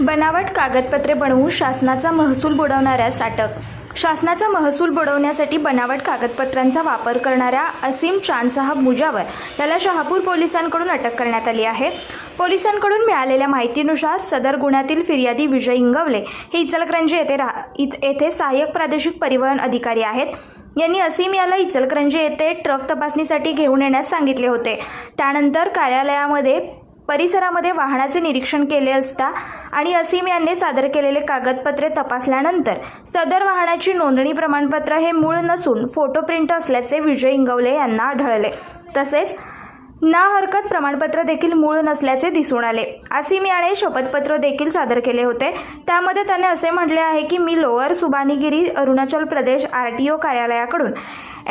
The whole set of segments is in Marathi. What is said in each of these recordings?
बनावट कागदपत्रे बनवून शासनाचा महसूल बुडवणाऱ्यास अटक शासनाचा महसूल बुडवण्यासाठी बनावट कागदपत्रांचा वापर करणाऱ्या असीम चांदसाहब मुजावर याला शहापूर पोलिसांकडून अटक करण्यात आली आहे. पोलिसांकडून मिळालेल्या माहितीनुसार सदर गुन्ह्यातील फिर्यादी विजय इंगवले हे इचलकरंजी येथे राह इत- येथे सहाय्यक प्रादेशिक परिवहन अधिकारी आहेत. यांनी असीम याला इचलकरंजी येथे ट्रक तपासणीसाठी घेऊन येण्यास सांगितले होते. त्यानंतर कार्यालयामध्ये परिसरामध्ये वाहनाचे निरीक्षण केले असता आणि असीम यांनी सादर केलेले कागदपत्रे तपासल्यानंतर सदर वाहनाची नोंदणी प्रमाणपत्र हे मूळ नसून फोटो प्रिंट असल्याचे विजय इंगवले यांना आढळले. तसेच ना हरकत प्रमाणपत्र देखील मूळ नसल्याचे दिसून आले. आसिम याने शपथपत्र देखील सादर केले होते. त्यामध्ये त्याने असे म्हटले आहे की मी lower Subansiri Arunachal Pradesh R T O कार्यालयाकडून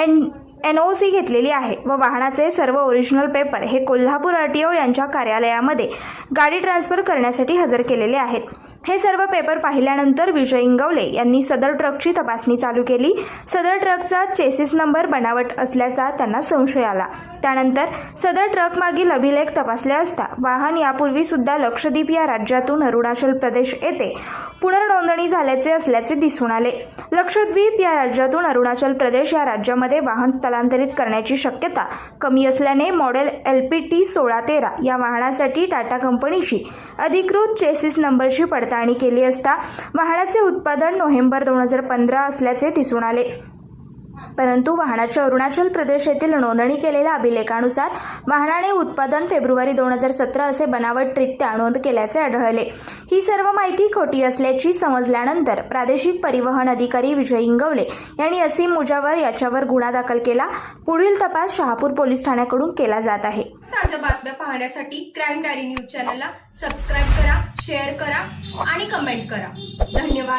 एन एन ओ सी घेतलेली आहे व वाहनाचे सर्व ओरिजिनल पेपर हे कोल्हापूर आर टी ओ यांच्या कार्यालयामध्ये गाडी ट्रान्सफर करण्यासाठी हजर केलेले आहेत. हे सर्व पेपर पाहिल्यानंतर विजय इंगवले यांनी सदर ट्रकची तपासणी चालू केली. सदर ट्रकचा चेसिस नंबर बनावट असल्याचा त्यांना संशय आला. त्यानंतर सदर ट्रकमागील अभिलेख तपासले असता वाहन यापूर्वी सुद्धा लक्षद्वीप या राज्यातून अरुणाचल प्रदेश येथे पुनर्नोंदणी झाल्याचे असल्याचे दिसून आले. लक्षद्वीप या राज्यातून अरुणाचल प्रदेश या राज्यामध्ये वाहन स्थलांतरित करण्याची शक्यता कमी असल्याने मॉडेल एल पी टी सोळा तेरा या वाहनासाठी टाटा कंपनीची अधिकृत चेसिस नंबरची पडताळणी केली असता वाहनाचे उत्पादन नोव्हेंबर दोन हजार पंधरा असल्याचे दिसून आले. परंतु वाहनाच्या अरुणाचल प्रदेश येथील नोंदणी केलेल्या अभिलेखानुसार वाहनाने उत्पादन फेब्रुवारी दोन हजार सतरा असे बनावटरित्या नोंद केल्याचे आढळले. ही सर्व माहिती खोटी असल्याची समजल्यानंतर प्रादेशिक परिवहन अधिकारी विजय इंगवले यांनी असीम मुजावर याच्यावर गुन्हा दाखल केला. पुढील तपास शहापूर पोलीस ठाण्याकडून केला जात आहे. ताज्या बातम्या पाहण्यासाठी क्राईम डायरी न्यूज चॅनलला सबस्क्राईब करा शेअर करा आणि कमेंट करा. धन्यवाद.